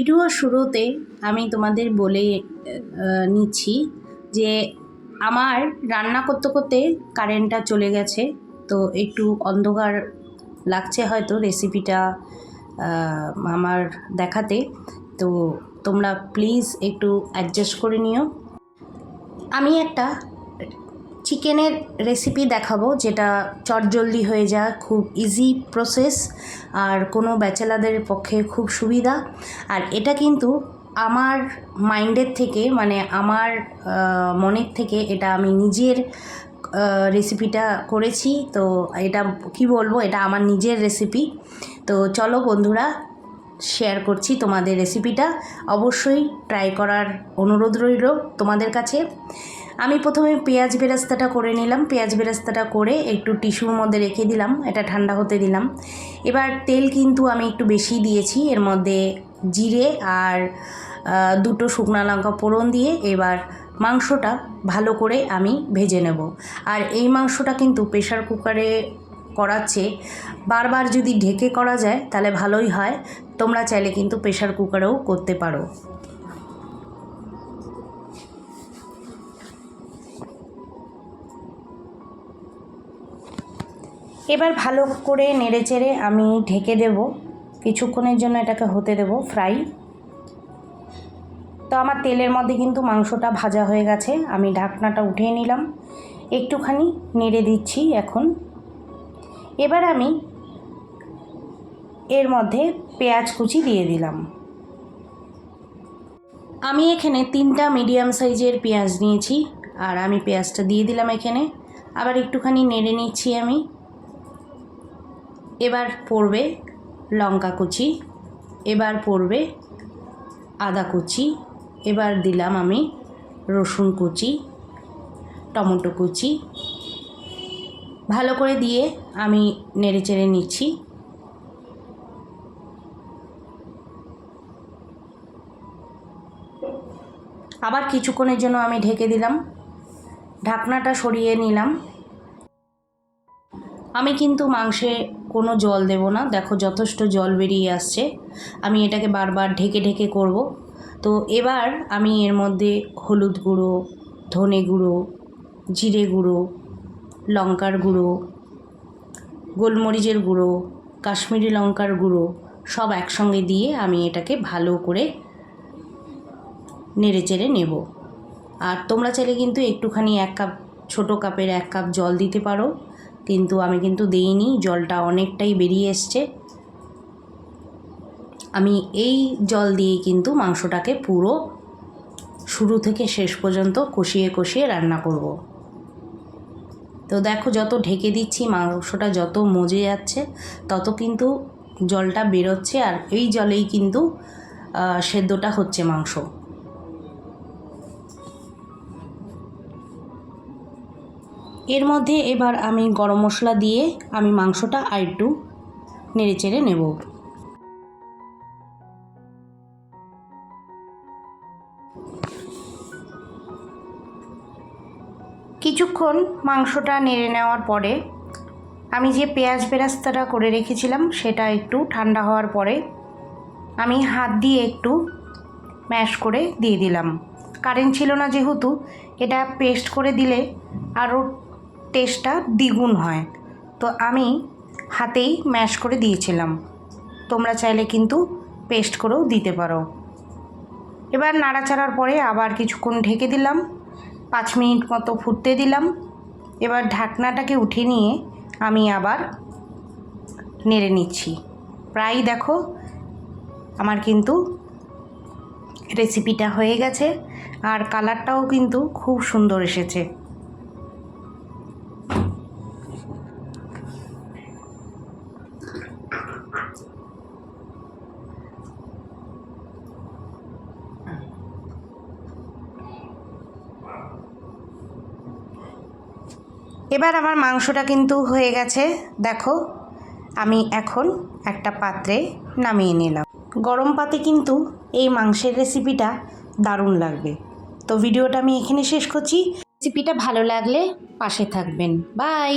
Video শুরুতে আমি তোমাদের বলে নিচ্ছি যে আমার রান্না করতে করতে কারেন্টটা চলে গেছে, তো একটু অন্ধকার লাগছে হয়তো রেসিপিটা আমার দেখাতে, তো তোমরা প্লিজ একটু অ্যাডজাস্ট করে নিও। আমি একটা চিকেনের রেসিপি দেখাবো, যেটা চটজলদি হয়ে যায় খুব ইজি প্রসেস আর কোনো ব্যাচেলারদের পক্ষে খুব সুবিধা। আর এটা কিন্তু আমার মাইন্ডের থেকে মানে আমার মনের থেকে এটা আমি নিজের রেসিপিটা করেছি। তো এটা কি বলব, এটা আমার নিজের রেসিপি তো চলো বন্ধুরা শেয়ার করছি তোমাদের রেসিপিটা অবশ্যই ট্রাই করার অনুরোধ রইল তোমাদের কাছে। আমি প্রথমে পেঁয়াজ বেরাস্তাটা করে নিলাম। পেঁয়াজ বেরাস্তাটা করে একটু টিস্যুর মধ্যে রেখে দিলাম, এটা ঠান্ডা হতে দিলাম। এবার তেল কিন্তু আমি একটু বেশি দিয়েছি, এর মধ্যে জিরে আর দুটো শুকনো লঙ্কা ফোড়ন দিয়ে এবার মাংসটা ভালো করে আমি ভেজে নেব। আর এই মাংসটা কিন্তু প্রেশার কুকারে করাচ্ছে। বারবার যদি ঢেকে করা যায় তাহলে ভালোই হয়। তোমরা চাইলে কিন্তু প্রেশার কুকারেও করতে পারো। এবার ভালো করে নেড়ে চেড়ে আমি ঢেকে দেব। কিছুক্ষণের জন্য এটাকে হতে দেব ফ্রাই তো আমার তেলের মধ্যে কিন্তু মাংসটা ভাজা হয়ে গেছে। আমি ঢাকনাটা উঠিয়ে নিলাম। একটুখানি নেড়ে দিচ্ছি এখন। এবার আমি এর মধ্যে পেঁয়াজ কুচি দিয়ে দিলাম। আমি এখানে তিনটা মিডিয়াম সাইজের পেঁয়াজ নিয়েছি, আর আমি পেঁয়াজটা দিয়ে দিলাম এখানে। আবার একটুখানি নেড়ে নিচ্ছি আমি। এবার পড়বে লঙ্কা কুচি, এবার পড়বে আদা কুচি, এবার দিলাম আমি রসুন কুচি, টমেটো কুচি। ভালো করে দিয়ে আমি নেড়ে চেড়ে নিচ্ছি। আবার কিছুক্ষণের জন্য আমি ঢেকে দিলাম। ঢাকনাটা সরিয়ে নিলাম। আমি কিন্তু মাংসে কোনো জল দেব না। দেখো, যথেষ্ট জল বেরিয়ে আসছে। আমি এটাকে বারবার ঢেকে ঢেকে করব। তো এবার আমি এর মধ্যে হলুদ গুঁড়ো, ধনে গুঁড়ো, জিরে গুঁড়ো, লঙ্কার গুঁড়ো, গোলমরিচের গুঁড়ো, কাশ্মীরি লঙ্কার গুঁড়ো সব একসঙ্গে দিয়ে আমি এটাকে ভালো করে নেড়ে চেড়ে নেব। আর তোমরা চাইলে কিন্তু একটুখানি এক কাপ, ছোটো কাপের এক কাপ জল দিতে পারো। কিন্তু আমি কিন্তু দিইনি, জলটা অনেকটাই বেরিয়ে এসছে। আমি এই জল দিয়েই কিন্তু মাংসটাকে পুরো শুরু থেকে শেষ পর্যন্ত কষিয়ে কষিয়ে রান্না করব। তো দেখো যত ঢেকে দিচ্ছি, মাংসটা যত মজে যাচ্ছে, তত কিন্তু জলটা বেরোচ্ছে। আর এই জলেই কিন্তু সেদ্ধটা হচ্ছে মাংস। এর মধ্যে এবার আমি গরম মশলা দিয়ে আমি মাংসটা আর একটু নেড়ে চেড়ে নেব। কিছুক্ষণ মাংসটা নেড়ে নেওয়ার পরে আমি যে পেঁয়াজ বেরাস্তাটা করে রেখেছিলাম সেটা একটু ঠান্ডা হওয়ার পরে আমি হাত দিয়ে একটু ম্যাশ করে দিয়ে দিলাম। কারেন্ট ছিল না যেহেতু, এটা পেস্ট করে দিলে আরও টেস্টটা দ্বিগুণ হয়। তো আমি হাতেই ম্যাশ করে দিয়েছিলাম। তোমরা চাইলে কিন্তু পেস্ট করেও দিতে পারো। এবার নাড়াচাড়ার পরে আবার কিছুক্ষণ ঢেকে দিলাম। পাঁচ মিনিট মতো ফুটতে দিলাম। এবার ঢাকনাটাকে উঠিয়ে নিয়ে আমি আবার নেড়ে নিচ্ছি। প্রায় দেখো, আমার কিন্তু রেসিপিটা হয়ে গেছে। আর কালারটাও কিন্তু খুব সুন্দর এসেছে। এবার আমার মাংসটা কিন্তু হয়ে গেছে। দেখো, আমি এখন একটা পাত্রে নামিয়ে নিলাম। গরম পাতে কিন্তু এই মাংসের রেসিপিটা দারুণ লাগবে। তো ভিডিওটা আমি এখানে শেষ করছি। রেসিপিটা ভালো লাগলে পাশে থাকবেন। বাই